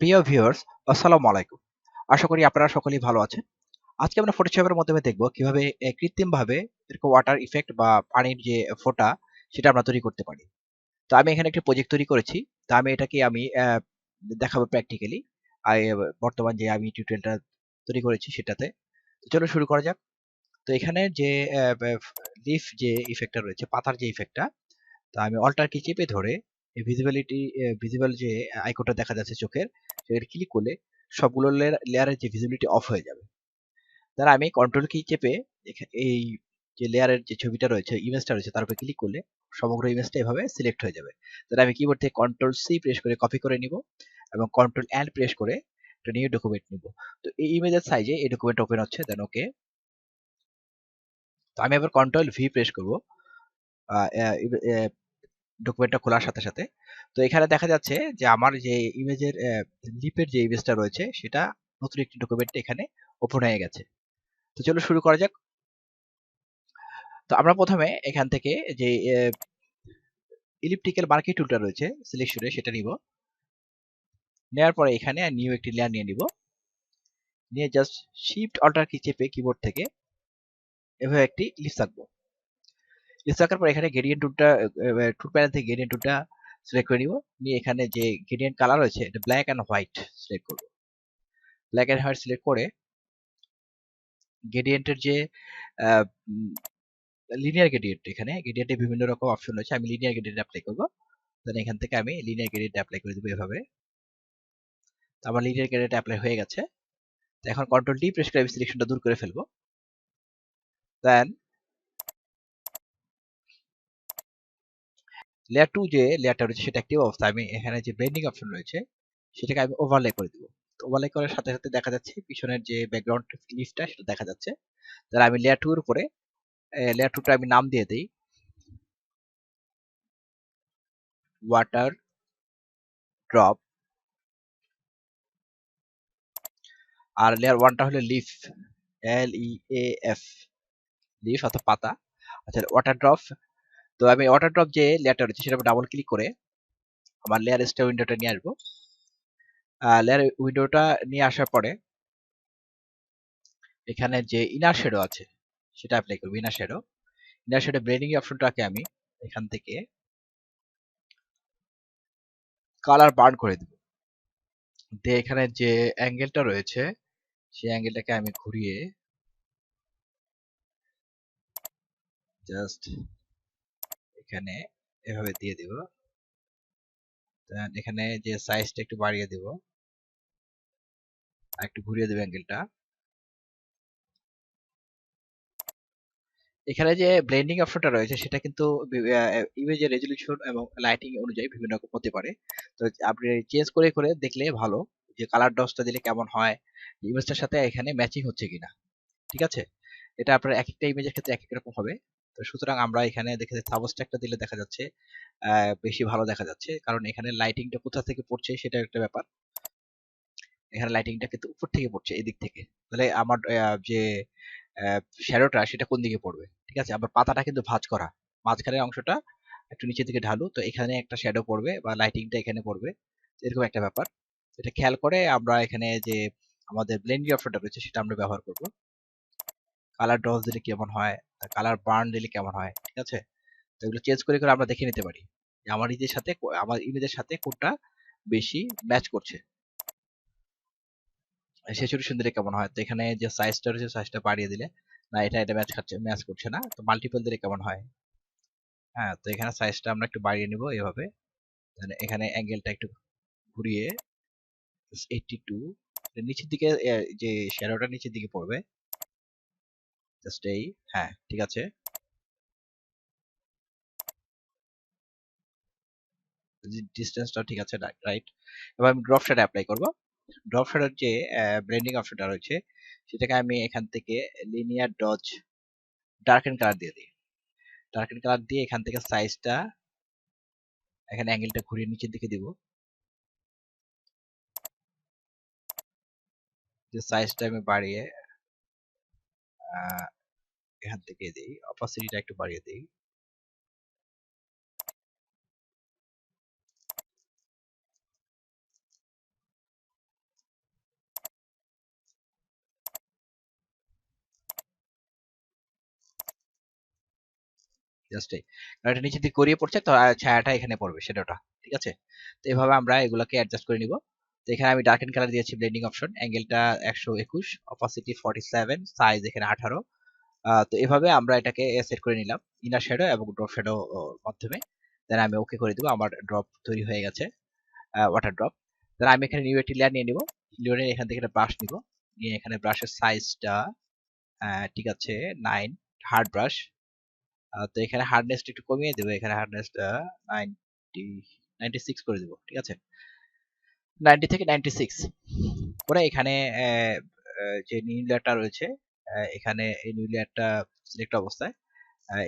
প্রিয় ভিউয়ার্স আসসালামু আলাইকুম। আশা করি আপনারা সকলেই ভালো আছেন। আজকে আমরা ফটোশপের মাধ্যমে দেখব কীভাবে কৃত্রিমভাবে এরকম ওয়াটার ইফেক্ট বা পানির যে ফোঁটা, সেটা আমরা তৈরি করতে পারি। তো আমি এখানে একটি প্রজেক্ট তৈরি করেছি। তো আমি এটাকে আমি দেখাবো প্র্যাকটিক্যালি বর্তমান যে আমি টিউটোরিয়ালটা তৈরি করেছি সেটাতে। তো চলো শুরু করা যাক। তো এখানে যে লিফ যে ইফেক্টটা রয়েছে, পাতার যে ইফেক্টটা তো আমি অল্টার কি চেপে ধরে ভিজিবিলিটি ভিজিবল যে আইকনটা দেখা যাচ্ছে চোখের সেটা ক্লিক করলে সবগুলো লেয়ারের যে ভিজিবিলিটি অফ হয়ে যাবে। তার আমি কন্ট্রোল কি চেপে এই যে লেয়ারের যে ছবিটা রয়েছে ইমেজটা রয়েছে, তার উপর ক্লিক করলে সমগ্র ইমেজটা এভাবে সিলেক্ট হয়ে যাবে। তাহলে আমি কিবোর্ড থেকে কন্ট্রোল সি প্রেস করে কপি করে নিব এবং কন্ট্রোল এন্ড প্রেস করে একটা নিউ ডকুমেন্ট নিব। তো এই ইমেজের সাইজে এই ডকুমেন্ট ওপেন হচ্ছে দেন ওকে তো আমি এবার কন্ট্রোল ভি প্রেস করব। ডকুমেন্টটা খোলার সাথে সাথে। তো এখানে দেখা যাচ্ছে যে আমার যে ইমেজের লিপের যে ইমেজটা রয়েছে, সেটা নতুন একটি ডকুমেন্ট এখানে ওপেন হয়ে গেছে। তো চলো শুরু করা যাক। তো আমরা প্রথমে এখান থেকে যে ইলিপটিক্যাল মার্কেট টুলটা রয়েছে সিলেকশনে সেটা নিব। নেওয়ার পরে এখানে নিউ একটি লেয়ার নিয়ে নিব। নিয়ে জাস্ট শিফট অল্টার কি চেপে কিবোর্ড থেকে এভাবে একটি লিস্ট আঁকবো। লিস্ট আঁকার পর এখানে গ্রেডিয়েন্ট টুলটা টুল প্যানেল থেকে গ্রেডিয়েন্ট টুলটা সিলেক্ট করে নিব। নিয়ে এখানে যে গ্রেডিয়েন্ট কালার রয়েছে, এটা ব্ল্যাক অ্যান্ড হোয়াইট সিলেক্ট করব। ব্ল্যাক অ্যান্ড হোয়াইট সিলেক্ট করে গ্রেডিয়েন্টের যে লিনিয়ার গ্রেডিয়েন্ট এখানে গ্রেডিয়েন্টে বিভিন্ন রকম অপশন রয়েছে, আমি লিনিয়ার গ্রেডিয়েন্ট অ্যাপ্লাই করব। দেন এখান থেকে আমি লিনিয়ার গ্রেডিয়েন্ট অ্যাপ্লাই করে দেবো এভাবে। আমার লিনিয়ার গ্রেডিয়েন্ট অ্যাপ্লাই হয়ে গেছে। এখন কন্ট্রোল ডি প্রেস করে আমি সিলেকশনটা দূর করে ফেলব। দেন লেয়ার টু যে লেয়ারটা রয়েছে সেটা অ্যাক্টিভ অবস্থা। আমি এখানে যে ব্লেন্ডিং অপশন রয়েছে, সেটাকে আমি ওভারলে করে দিব। তো ওভারলে করার সাথে সাথে দেখা যাচ্ছে পিছনের যে ব্যাকগ্রাউন্ড লিফটা সেটা দেখা যাচ্ছে। তাহলে আমি লেয়ার টু এর উপরে লেয়ার টুটা আমি নাম দিয়ে দিই। ওয়াটার ড্রপ আর লেয়ার ওয়ানটা হলো leaf L E A F leaf অর্থাৎ পাতা। আচ্ছা ওয়াটার ড্রপ তো আমি ওয়াটার ড্রপ যে লেয়ারটা রয়েছে সেটা ডাবল ক্লিক করে আমার লেয়ার স্টার উইন্ডোটা নিয়ে আসব। লেয়ার উইন্ডোটা নিয়ে আসার পরে এখানে যে ইনার শেডো আছে সেটা অ্যাপ্লাই করব inner shadow inner shadow blending অপশনটাকে আমি এখান থেকে কালার বার্ন করে দেব। দিয়ে এখানে যে অ্যাঙ্গেলটা রয়েছে সেই অ্যাঙ্গেলটাকে আমি ঘুরিয়ে জাস্ট এখানে এভাবে দিয়ে দিব। এখানে যে সাইজটা একটু বাড়িয়ে দেব। একটু ঘুরিয়ে দেব অ্যাঙ্গেলটা এখানে যে ব্লেন্ডিং অপশনটা রয়েছে, সেটা কিন্তু ইমেজের রেজলিউশন এবং লাইটিং অনুযায়ী বিভিন্ন রকম হতে পারে। তো আপনি চেঞ্জ করে করে দেখলে ভালো যে কালার ডসটা দিলে কেমন হয় ইমেজটার সাথে এখানে ম্যাচিং হচ্ছে কিনা। ঠিক আছে? এটা আপনার এক একটা ইমেজের ক্ষেত্রে এক এক রকম হবে। তো সুতরাং আমরা এখানে দেখে সাবস্ট্রাকটা দিলে দেখা যাচ্ছে বেশি ভালো দেখা যাচ্ছে। কারণ এখানে লাইটিংটা কোথা থেকে পড়ছে সেটা একটা ব্যাপার। এখানে লাইটিংটা কিন্তু উপর থেকে পড়ছে, এদিক থেকে। তাহলে আমার যে শ্যাডোটা সেটা কোন দিকে পড়বে? ঠিক আছে? আবার পাতাটা কিন্তু ভাঁজ করা। মাঝখানের অংশটা একটু নিচের দিকে ঢালু, তো এখানে একটা শ্যাডো পড়বে বা লাইটিংটা এখানে পড়বে। এরকম একটা ব্যাপার। এটা খেয়াল করে আমরা এখানে যে, আমাদের ব্লেন্ডিং অপশনটা রয়েছে সেটা আমরা ব্যবহার করব। কালার ডস দিলে কেমন হয়? কালার বার্ন দিলে কেমন হয়, ঠিক আছে? তো এগুলো চেঞ্জ করে করে আমরা দেখে নিতে পারি আমার ইমেজের সাথে আমার ইমেজের সাথে কোনটা বেশি ম্যাচ করছে। স্যাচুরেশন দিলে কেমন হয়? তো এখানে যে সাইজটা রয়েছে সাইজটা বাড়িয়ে দিলে না, এটা এটা ম্যাচ খাচ্ছে ম্যাচ করছে না, তো মাল্টিপল দিলে কেমন হয়? হ্যাঁ তো এখানে সাইজটা আমরা একটু বাড়িয়ে নিব এভাবে। এখানে অ্যাঙ্গেলটা একটু ঘুরিয়ে এইটটি টু নিচের দিকে যে শ্যাডোটা নিচের দিকে পড়বে জাস্ট এই হ্যাঁ ঠিক আছে? ডিস্টেন্সটা ঠিক আছে রাইট এবার আমি ড্রপ শ্যাডো অ্যাপ্লাই করব। ড্রপ শ্যাডোর যে ব্লেন্ডিং অপশনটা রয়েছে, সেটাকে আমি এখান থেকে লিনিয়ার ডজ ডার্কেন কালার দিয়ে দিই। ডার্কেন কালার দিয়ে এখান থেকে সাইজটা এখানে অ্যাঙ্গেলটা ঘুরিয়ে নিচের দিকে দিব। যে সাইজটা আমি বাড়িয়ে এখান থেকে দিই অপাসিটিটা একটু বাড়িয়ে দিই। জাস্টই কারণ এটা নিচে দিকে করিয়ে পড়ছে, তো ছায়াটা এখানে পড়বে সেটাটা ঠিক আছে? তো এভাবে আমরা এগুলোকে অ্যাডজাস্ট করে নিব। তো এখানে আমি ডার্ক এন্ড কালার দিয়েছি ব্লেন্ডিং অপশন অ্যাঙ্গেলটা একশো একুশ অপাসিটি ফর্টি সেভেন সাইজ এখানে আঠারো। তো এভাবে আমরা এটাকে সেট করে নিলাম। ইনার শ্যাডো এবং ড্রপ শ্যাডো মাধ্যমে। দেন আমি ওকে করে দেবো, আমার ড্রপ তৈরি হয়ে গেছে ওয়াটার ড্রপ দেন আমি এখানে নিউ একটি লেয়ার নিয়ে নিব। লিওনের এখান থেকে একটা ব্রাশ নিব। নিয়ে এখানে ব্রাশের সাইজটা ঠিক আছে নাইন হার্ড ব্রাশ তো এখানে হার্ডনেসটা একটু কমিয়ে দেবো। এখানে হার্ডনেসটা নাইনটি নাইনটি সিক্স করে দেবো, ঠিক আছে? নাইনটি থেকে নাইনটি সিক্স করে এখানে যে নিউ লেয়ারটা রয়েছে এখানে এই নিউ লেয়ারটা সিলেক্ট অবস্থায়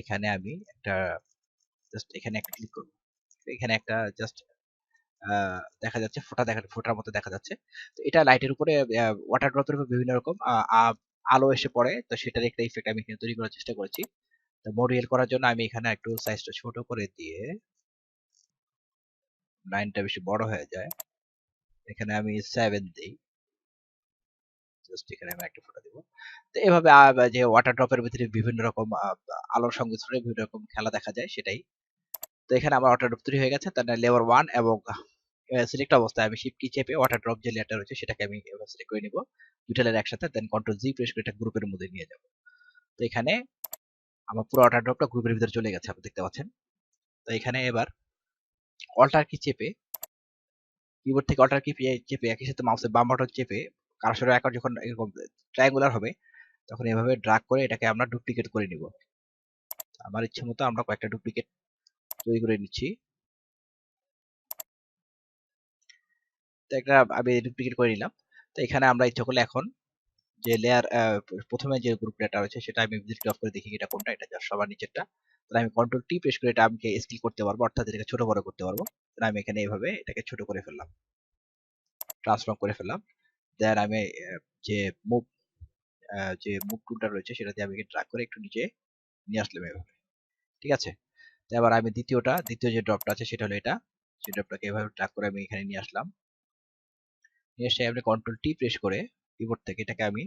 এখানে আমি একটা জাস্ট এখানে একটা ক্লিক করব। এখানে একটা জাস্ট দেখা যাচ্ছে ফোটা দেখা, ফোঁটার মতো দেখা যাচ্ছে। তো এটা লাইটের উপরে ওয়াটার ড্রপের উপর বিভিন্ন রকম আলো এসে পড়ে। তো সেটার একটা ইফেক্ট আমি এখানে তৈরি করার চেষ্টা করেছি। তো মডিয়েল করার জন্য আমি এখানে একটু সাইজটা ছোট করে দিয়ে লাইনটা বেশি বড় হয়ে যায়। এখানে আমি সেভেন দিই। জাস্ট এখানে আমি একটা ফোটো দিব। তো এভাবে যে ওয়াটার ড্রপের ভিতরে বিভিন্ন রকম আলোর সংমিশ্রণে বিভিন্ন রকম খেলা দেখা যায় সেটাই। তো এখানে আমার ওয়াটার ড্রপ তৈরি হয়ে গেছে তার লেভার ওয়ান এবং সিলেক্ট অবস্থায় আমি শিফট কি চেপে ওয়াটার ড্রপ যে লেয়ারটা রয়েছে সেটাকে আমি সিলেক্ট করে নিব। দুইটা লেয়ার একসাথে দেন কন্ট্রোল জি প্রেস করে এটা গ্রুপের মধ্যে নিয়ে যাব। তো এখানে আমার পুরো ওয়াটার ড্রপটা গ্রুপের ভিতরে চলে গেছে, আপনি দেখতে পাচ্ছেন। তো এখানে এবার অল্টার কি চেপে কিবোর্ড থেকে অল্টার কি চেপে একই সাথে মাউসের বাম বাটন চেপে কারসর আকার যখন এরকম ট্রায়াঙ্গুলার হবে, তখন এভাবে ড্রাগ করে এটাকে আমরা ডুপ্লিকেট করে নিব। আমার ইচ্ছে মতো আমরা কয়েকটা ডুপ্লিকেট তৈরি করে নিচ্ছি। তো একটা আমি ডুপ্লিকেট করে নিলাম। তো এখানে আমরা ইচ্ছা করলে এখন যে লেয়ার প্রথমে যে গ্রুপ লেয়ারটা রয়েছে সেটা আমি ভিজিট অফ করে দেখি এটা কোনটা, এটা জাস্ট সবার নিচেরটা। তাহলে আমি কন্ট্রোল টি প্রেস করে এটা আমি স্কেল করতে পারব, অর্থাৎ এটাকে ছোট বড় করতে পারব। তাহলে আমি এখানে এইভাবে এটাকে ছোট করে ফেললাম। ট্রান্সফর্ম করে ফেললাম। দেন আমি যে মুভ যে মুভ টুলটা রয়েছে সেটা দিয়ে আমি ড্রাগ করে একটু নিচে নিয়ে আসলাম এভাবে। ঠিক আছে? তো এবার আমি দ্বিতীয়টা, দ্বিতীয় যে ড্রপটা আছে সেটা হলো এটা। সেই ড্রপটাকে এভাবে ড্রাগ করে আমি এখানে নিয়ে আসলাম। নিয়ে এসে আপনি কন্ট্রোল টি প্রেস করে কিবোর্ড থেকে এটাকে আমি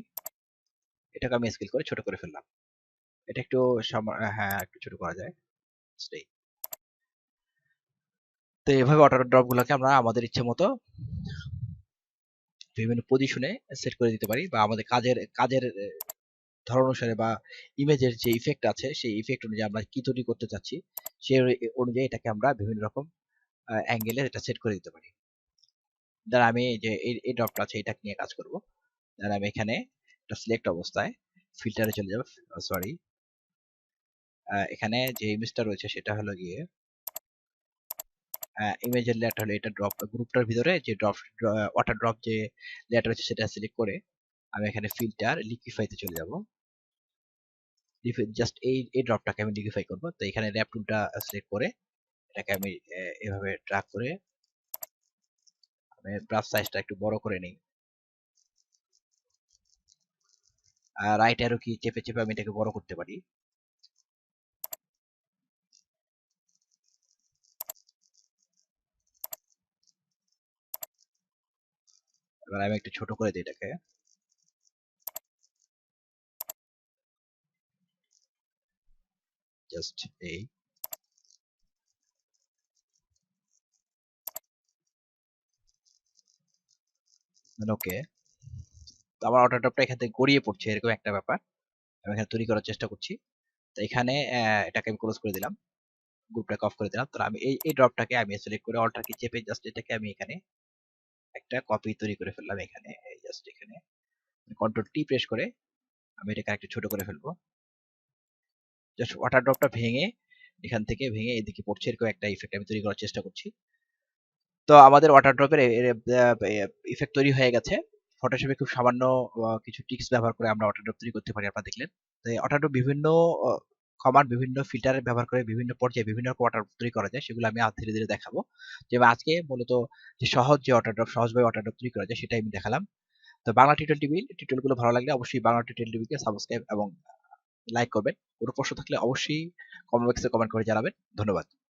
এটাকে আমি স্কেল করে ছোট করে ফেললাম। এটা একটু হ্যাঁ একটু ছোট করা যায়। তো এভাবে অটো ড্রপ গুলোকে আমরা আমাদের ইচ্ছে মতো বিভিন্ন পজিশনে সেট করে দিতে পারি বা আমাদের কাজের কাজের ধরন অনুসারে বা ইমেজের যে ইফেক্ট আছে, সেই ইফেক্ট অনুযায়ী আমরা কি তৈরি করতে চাচ্ছি সেই অনুযায়ী এটাকে আমরা বিভিন্ন রকম অ্যাঙ্গেলে এটা সেট করে দিতে পারি। ধর আমি যে, এই ড্রপটা আছে এটা নিয়ে কাজ করব। ধর আমি এখানে এটা সিলেক্ট অবস্থায় ফিল্টারে চলে যাব সরি এখানে যে ইমেজটা রয়েছে, সেটা হলো গিয়ে ইমেজের লেয়ারটা হলো এটা ড্রপ গ্রুপটার ভিতরে যে ড্রপ ওয়াটার ড্রপ যে লেয়ারটা রয়েছে সেটা সিলেক্ট করে আমি এখানে ফিল্টার লিকুইফাইতে চলে যাব। জাস্ট এই এই ড্রপটাকে আমি লিকুইফাই করব। তো এখানে র্যাপ টুলটা সিলেক্ট করে এটাকে আমি এভাবে ড্রাগ করে আমি ব্রাশ সাইজটা একটু বড় করে নিই। রাইট অ্যারো কি চেপে চেপে আমি এটাকে বড় করতে পারি। এবার আমি একটু ছোট করে দিই এটাকে। জাস্ট এই। ওকে আমার অটোটপটা এখান থেকে গড়িয়ে পড়ছে, এরকম একটা ব্যাপার। আমি এখানে তৈরি করার চেষ্টা করছি। তো এখানে এটাকে আমি ক্লোজ করে দিলাম। গ্রুপটাকে অফ করে দিলাম। তো আমি এই এই ড্রপটাকে আমি সিলেক্ট করে অল্টার কি চেপে জাস্ট এটাকে আমি এখানে একটা কপি তৈরি করে ফেললাম এখানে, এই জাস্ট এখানে। কন্ট্রোল টি প্রেস করে আমি এটাকে একটু ছোট করে ফেলব। জাস্ট ওয়াটার ড্রপটা ভেঙে এখান থেকে ভেঙে এদিকে পড়ছে এরকম একটা ইফেক্ট আমি তৈরি করার চেষ্টা করছি। তো আমাদের ওয়াটার ড্রপের ইফেক্ট তৈরি হয়ে গেছে। ফটোশপে খুব সামান্য কিছু টিক্স ব্যবহার করে আমরা ওয়াটার ড্রপ তৈরি করতে পারি আপনারা দেখলেন। তো ওয়াটার ড্রপ বিভিন্ন কমান্ড বিভিন্ন ফিল্টার ব্যবহার করে বিভিন্ন পর্যায়ে বিভিন্ন অর্ডার তৈরি করা যায়, সেগুলো আমি ধীরে ধীরে দেখাবো। যে আজকে মূলত যে সহজ যে ওয়াটার ড্রপ সহজভাবে ওয়াটার ড্রপ তৈরি করা যায়, সেটাই আমি দেখালাম। তো বাংলা টিউটোরিয়াল টিভি টিউটোরিয়ালগুলো ভালো লাগলে অবশ্যই বাংলা টিউটোরিয়াল টিভিকে সাবস্ক্রাইব এবং লাইক করবেন। কোনো প্রশ্ন থাকলে অবশ্যই কমেন্ট বক্সে কমেন্ট করে জানাবেন। ধন্যবাদ।